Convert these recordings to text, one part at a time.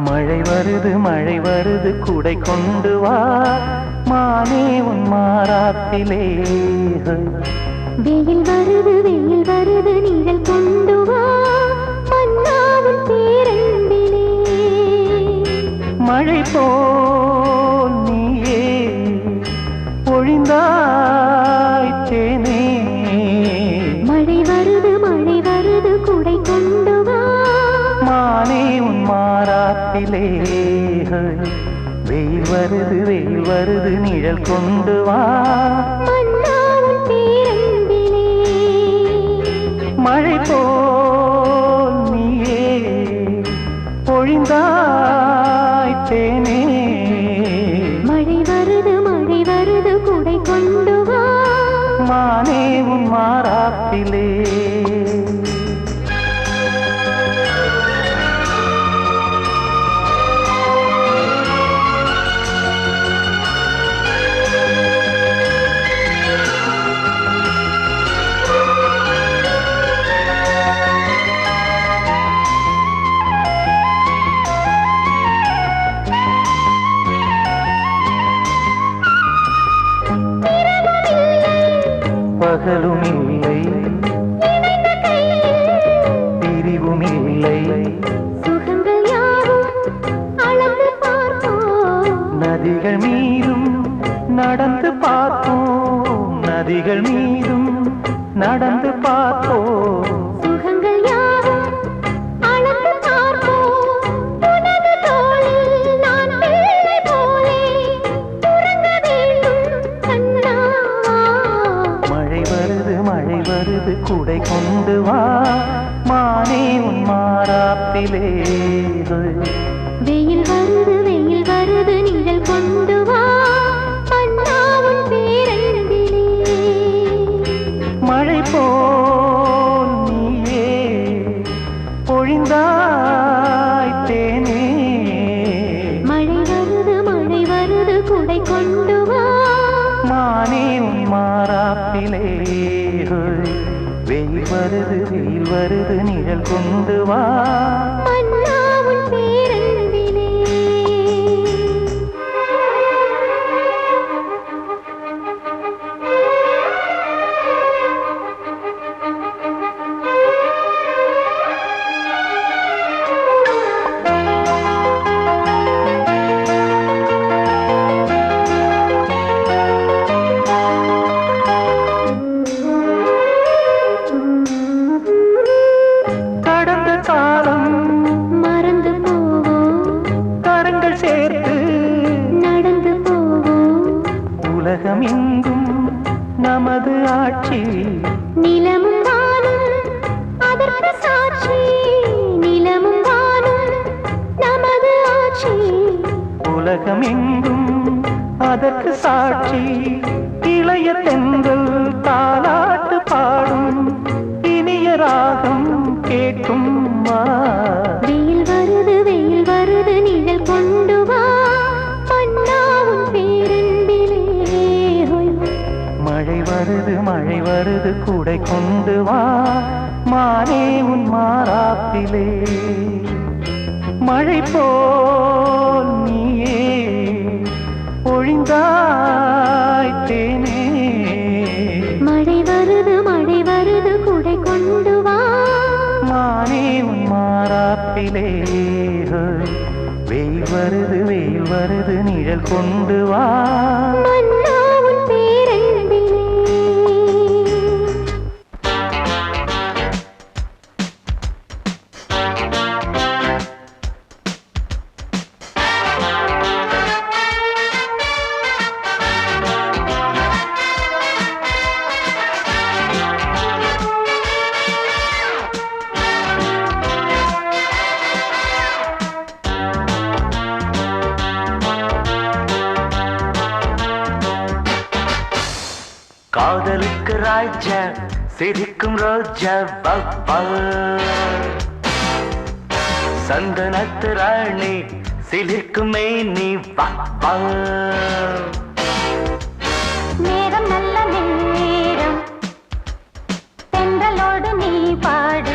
மழை வருது மழை வருது குடை கொண்டு வா மானே உன் மாறாத்திலே வெயில் வருது வெயில் வருது நீங்கள் கொண்டு வா. மன்னாவின் பேரன்பிலே. மழை போல் நீயே பொழிந்தாய் தேனே. மழை வருது மழை வருது குடை கொண்டு வா. மானே உன் மாறாத்திலே வெயில் வருது வெயில் வருது நிழல் கொண்டு வா. பகலும் இல்லை பிரிவும் இல்லை நதிகள் மீதும் நடந்து பார்ப்போம். நதிகள் மீதும் நடந்து பார்ப்போம். வானிலேது வெயில் உலகம் எங்கும் அதற்கு சாட்சி இளைய தென்றல் தாலாட்டு பாடும் இனிய ராகம் கேட்கும். வெயில் வருது வெயில் வருது நிழல் கொண்டு வா. மழை வருது மழை வருது கூடை கொண்டு வா மானே உன் மாறாப்பிலே மழை நீயே பொழிந்தாய் தேனே. மழை வருது மழை வருது குடை கொண்டு வா. மானே உன் மாறாப்பிலே. வெயில் வருது வெயில் வருது நிழல் கொண்டு வா. ராஜா சிரிக்கும் ரோஜா பாப்பா சந்தனத்து ராணி சிலிர்க்கும் மேனி பாப்பா நேரம் நல்ல நேரம். தென்றலோடு நீ பாடு.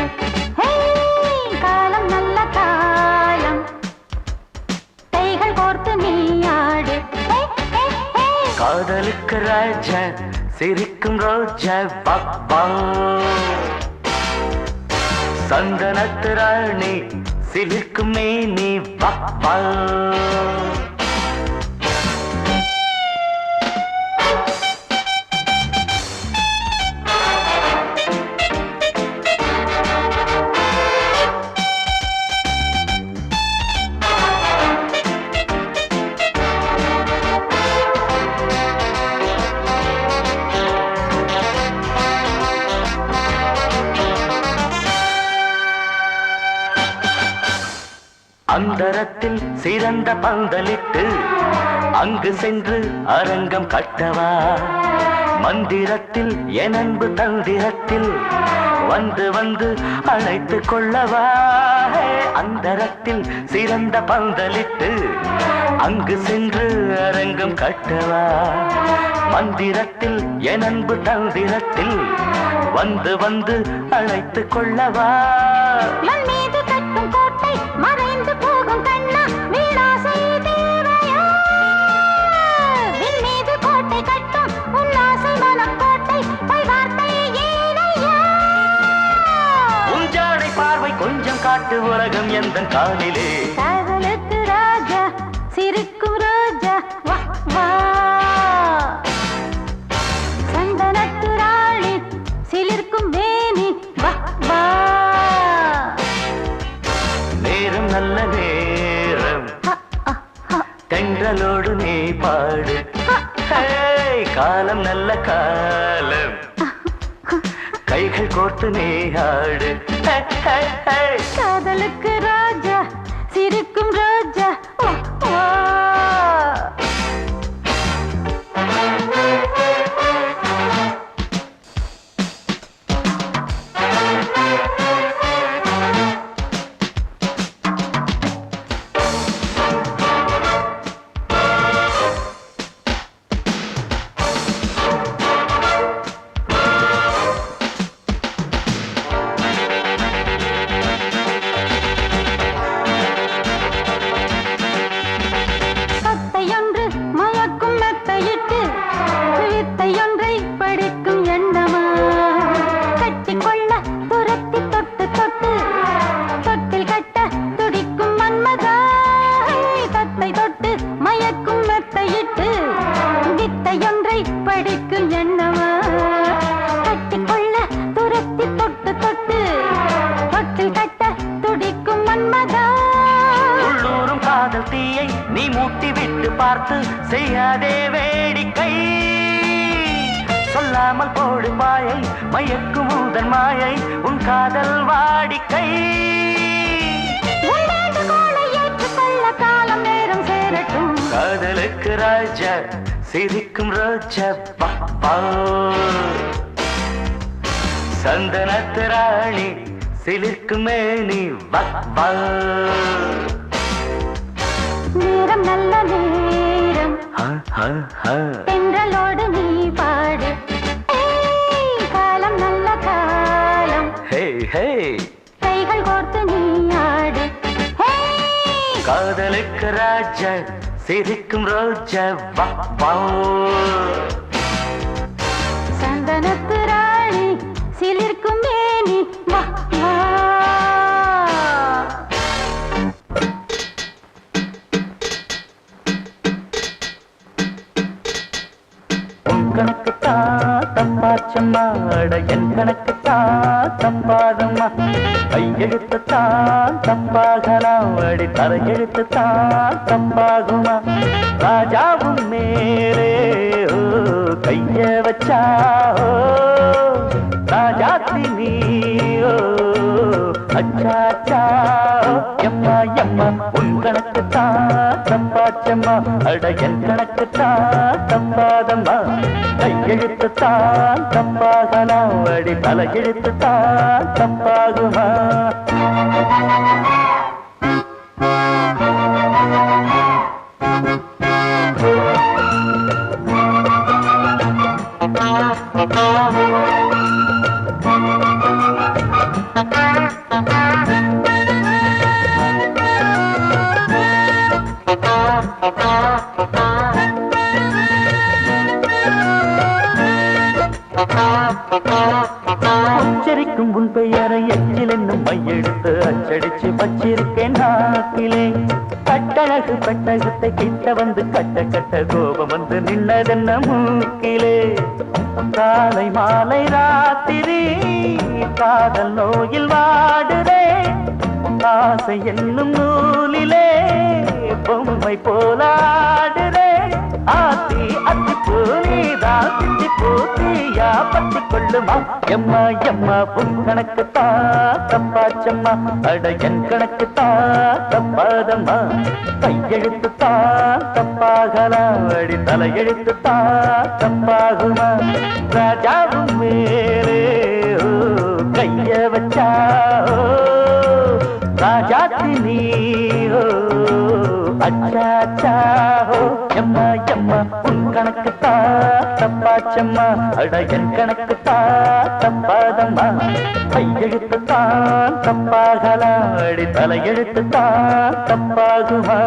காலம் நல்ல காலம். கைகள் கோர்த்து நீ ஆடு. காதலுக்கு ராஜா சிரிக்கும் ரோஜா பாப்பா சந்தனத்து ராணி சிலிர்க்கும் மேனி பாப்பா அந்தரத்தில் சிறந்த பந்தலிட்டு அங்கு சென்று அரங்கம் கட்டவா. மந்திரத்தில் என் அன்பு தந்திரத்தில் வந்து வந்து அழைத்து கொள்ளவா. அந்தரத்தில் சிறந்த பந்தலிட்டு அங்கு சென்று அரங்கம் கட்டவா. மந்திரத்தில் என் அன்பு தந்திரத்தில் வந்து வந்து அழைத்து கொள்ளவா. காட்டு உலகம் எந்த காலிலே? காதலுக்கு ராஜா சிரிக்கும் ரோஜா வா வா. சந்தனத்து ராணி சிலிர்க்கும் மேனி வா வா. நேரம் நல்ல நேரம். தென்றலோடு நீ பாடு. காலம் நல்ல காலம். கைகள் கோர்த்து நீ ஆடு காதலுக்கு ராஜா சிரிக்கும் ராஜா பார்த்து செய்யாதே வேடிக்கை. சொல்லாமல் போடு மாயை மயக்கும் முதன் மாயை உன் காதல் வாடிக்கை. காதலுக்கு ராஜா சிரிக்கும் ரோஜா பாப்பா. சந்தனத்து ராணி சிலிர்க்கும் மேனி பாப்பா. தென்றலோடு நீ பாடு. காலம் நல்ல காலம். ஹே ஹே கைகள் கோர்த்து நீ ஆடு! காதலுக்கு ராஜா சிரிக்கும் ரோஜா பாப்பா சந்தனத்து கணக்கு தா தப்பாச்சம்மா அட என் கணக்கு தா தம்பாதம்மா கையெழுத்து தான் தம்பாகலாம் அடி தரையெழுத்து தான் தம்பாகுமா ராஜாவும் மேலே கைய வச்சா ராஜாத்தி நீ அச்சா அச்சா எம்மா தான் அடையன் கணக்கு தான் தம்பாதம்மா. கையெழுத்து தான் தப்பாகலாம் அடி தலையெழுத்து தான் தப்பாகுமா Thank you. கட்டழகு பட்டகத்தை கிட்ட வந்து கட்ட கட்ட கோபம் வந்து நின்னதென்ன மூக்கிலே? காலை மாலை ராத்திரி காதல் நோயில் வாடுதே. ஆசை என்னும் நூலிலே பொம்மை போலாடு ஆத்தி அத்தி பூனிதான் சித்தி பூத்தியா பத்தி கொள்ளுமா எம்மா எம்மா உன் கணக்கு தா தப்பாச்சம்மா அட என் கணக்கு தா தப்பாதம்மா. கையெழுத்து தா தப்பாகலாம் அடி தலையெழுத்து தா தப்பாகுமா? ராஜாவும் மேலே கைய வச்சா ராஜாத்தி நீ ஓ, அச்சா அச்சா ஓ, உன் கணக்கு தா தப்பாச்சம்மா அட என் கணக்கு தா தப்பாதம்மா. கையெழுத்து தான் தப்பாகலாம் அடி தலையெழுத்து தான் தப்பாகுமா.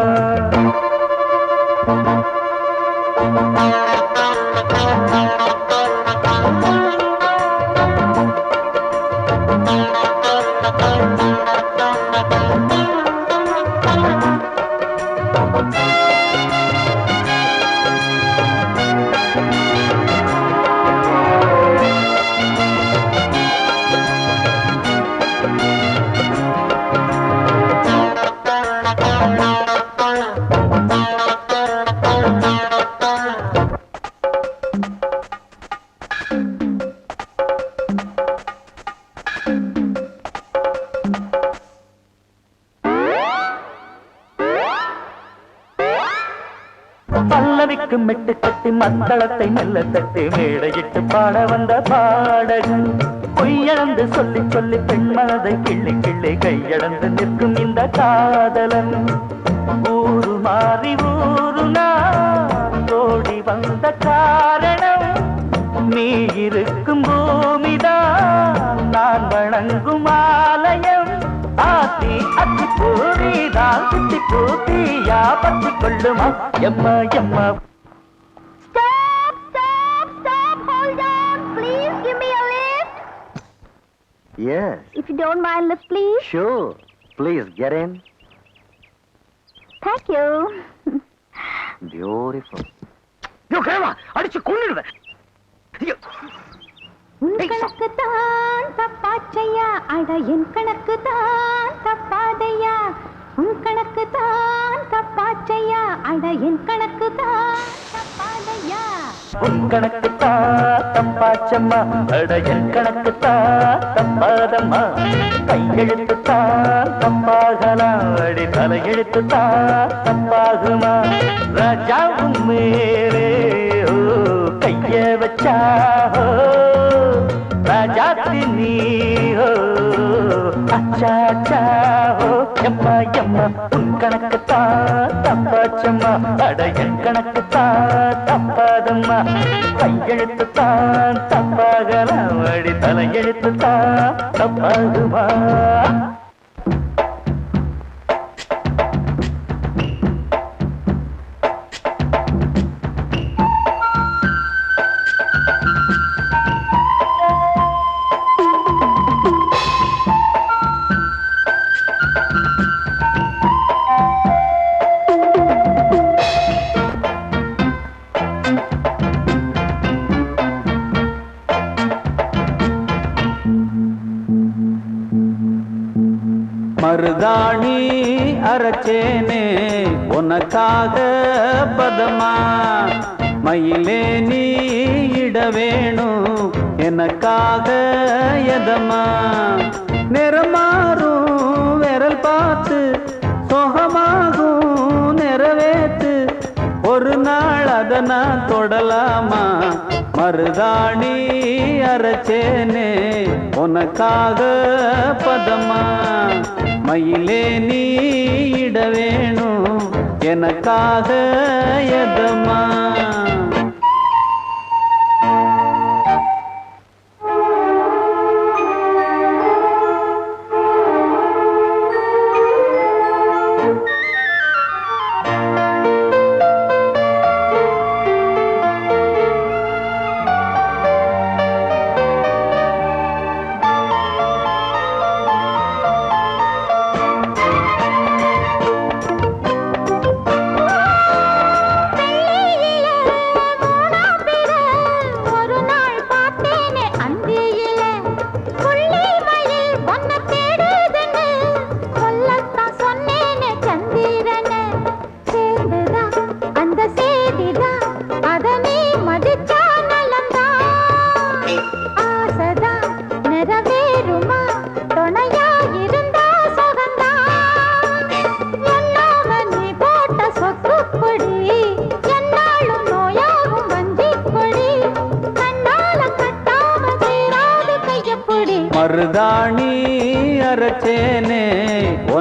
பல்லவிக்கு மெட்டு கட்டி மத்தளத்தை மெல்ல தட்டி மேடையிட்டு பாட வந்த பாடகன். பொய்யளந்து சொல்லி சொல்லி பெண்மனதை கிள்ளி கிள்ளி கையளந்து நிற்கும் இந்த காதலன். ஊரு மாறி ஊரு ஓடி வந்த காரணம் நீ இருக்கும் பூமிதான். நான் வணங்கும் ஆலயம் ஆத்தி அத்தி பூரிதான் சுத்தி பூத்தியா பத்தி கொள்ளுமா எம்மா எம்மா Stop! Stop! Stop! Hold on! Please give me a lift. Yes, If you don't mind, lift, please. sure. Please get in. Thank you. Beautiful. யோ கிழவா அடிச்சு கொன்னுடுவேன் ஐயோ உன் கணக்கு தான் தப்பாச்சையா? அட என் கணக்கு தான் தப்பாதையா? உன் கணக்கு தான் தப்பாச்சையா? அட என் கணக்கு தான் தப்பாதையா? உன் கணக்கு தான் தப்பாச்சம்மா. அட என் கணக்கு தான் தப்பாதம்மா. கையெழுத்து தான் தப்பாகலாம் அடி தலையெழுத்து தான் தப்பாகுமா ராஜாவும் மேலே ஓ கைய வச்சா ஓ ராஜாத்தி நீ ஓ அச்சா அச்சா ஓ எம்மா எம்மா உன் கணக்கு தா தப்பாச்சம்மா அட என் கணக்கு தா தப்பாதம்மா. கையெழுத்து தான் தப்பாகலாம். அடி தலையெழுத்து தான் தப்பாகுமா? மயிலே நீ இட வேணும் எனக்காக எதமா நிறமாறும் விரல் பார்த்து சுகமாகும் நிறைவேத்து ஒரு நாள் அத நான் தொடலாமா? மருதாணி அரைச்சேனே உனக்காக பதமா மயிலே நீ இட வேணும் எனக்காக எதமா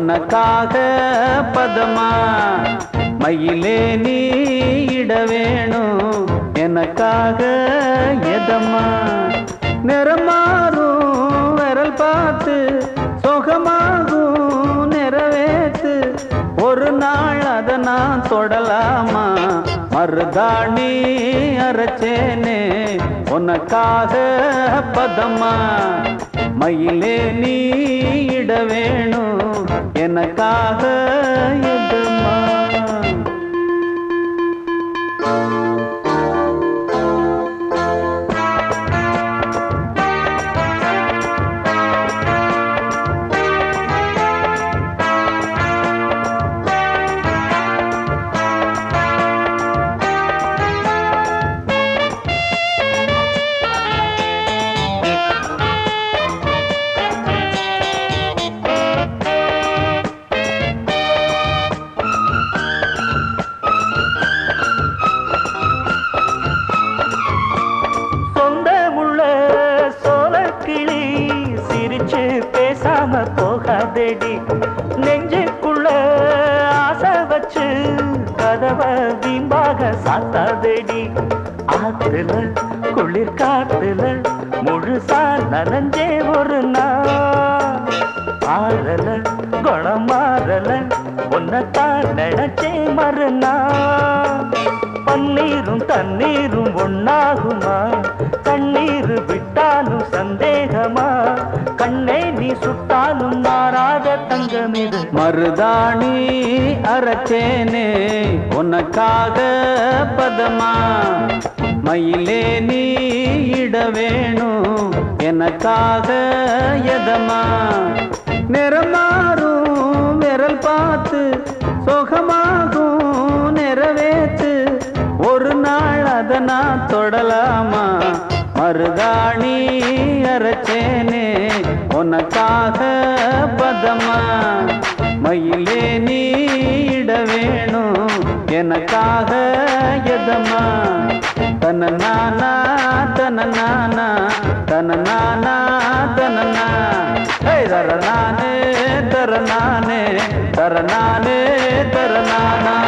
உனக்காக பதமா மயிலே நீ இட வேணும் எனக்காக எதமா? நிறமாறும் விரல் பார்த்து சுகமாகும் நிறைவேத்து ஒரு நாள் அதை நான் தொடலாமா? மருதாணி அரைச்சேனே உனக்காக பதமா? மயிலே நீ இட வேணும் எனக்காக நனைஞ்சே ஒரு நாள். ஆறல குணம் மாறல நினைச்சே மறுநாள். பன்னீரும் தண்ணீரும் மருதாணி அரைச்சேனே உனக்காக பதமா? மயிலே நீ இட வேணும் எனக்காக எதமா? நிறமாறும் விரல் பார்த்து சுகமாகும் நிறைவேற்று ஒரு நாள் அத நான் தொடலாமா? மருதாணி அரைச்சேனே உனக்காக பதமா? எனக்காக எதமா தன நானா தன நானா? தன நானா தன தர நானே தர நானே தர நானே தர நானா?